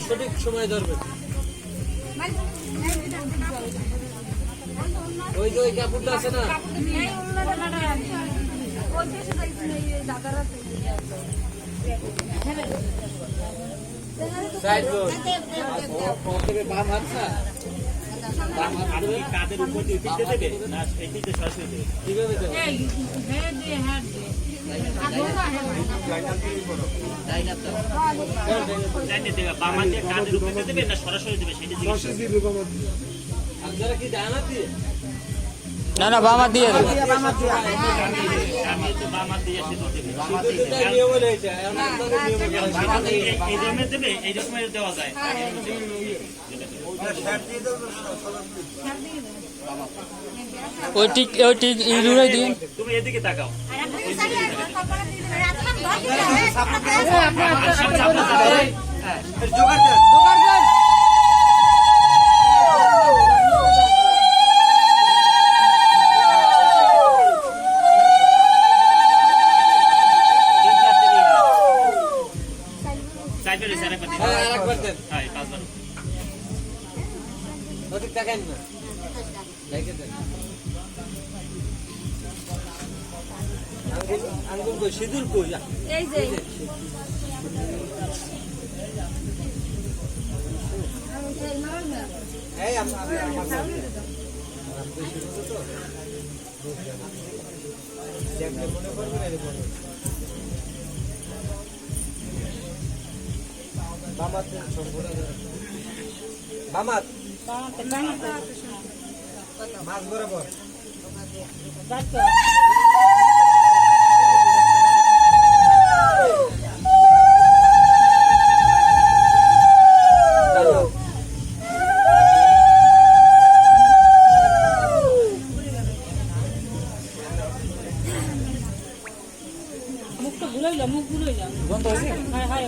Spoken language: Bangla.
সঠিক সময় ধরবে। ওই যে ওই কাপড়টা আছে না? বাম হাত না? কাদের উপর দিয়ে পিঠে দেবে না এই পিঠে সরাসরি দেবে কীভাবে দেবো বাম দিয়ে না সরাসরি দেবে সেটা। আপনারা কি দিয়ে না না বামা দিয়ে ওই ঠিক ওই ঠিক ইঁদুরে দিন তুমি এদিকে তাকাও তিন চারবারে চার একবার হ্যাঁ আরেকবার দেন হ্যাঁ পাঁচবার ওদিক তাকান না লাইকে দেন আঙ্গুল আঙ্গুল কই সিঁদুর কই এই যে এই আম- আমি আমার দেখলে মনে করবে না বামাত মাছ বরাবর। মুখটা ভুলে মুখ ভুলে যাও। বন্ধ হয়েছে? High high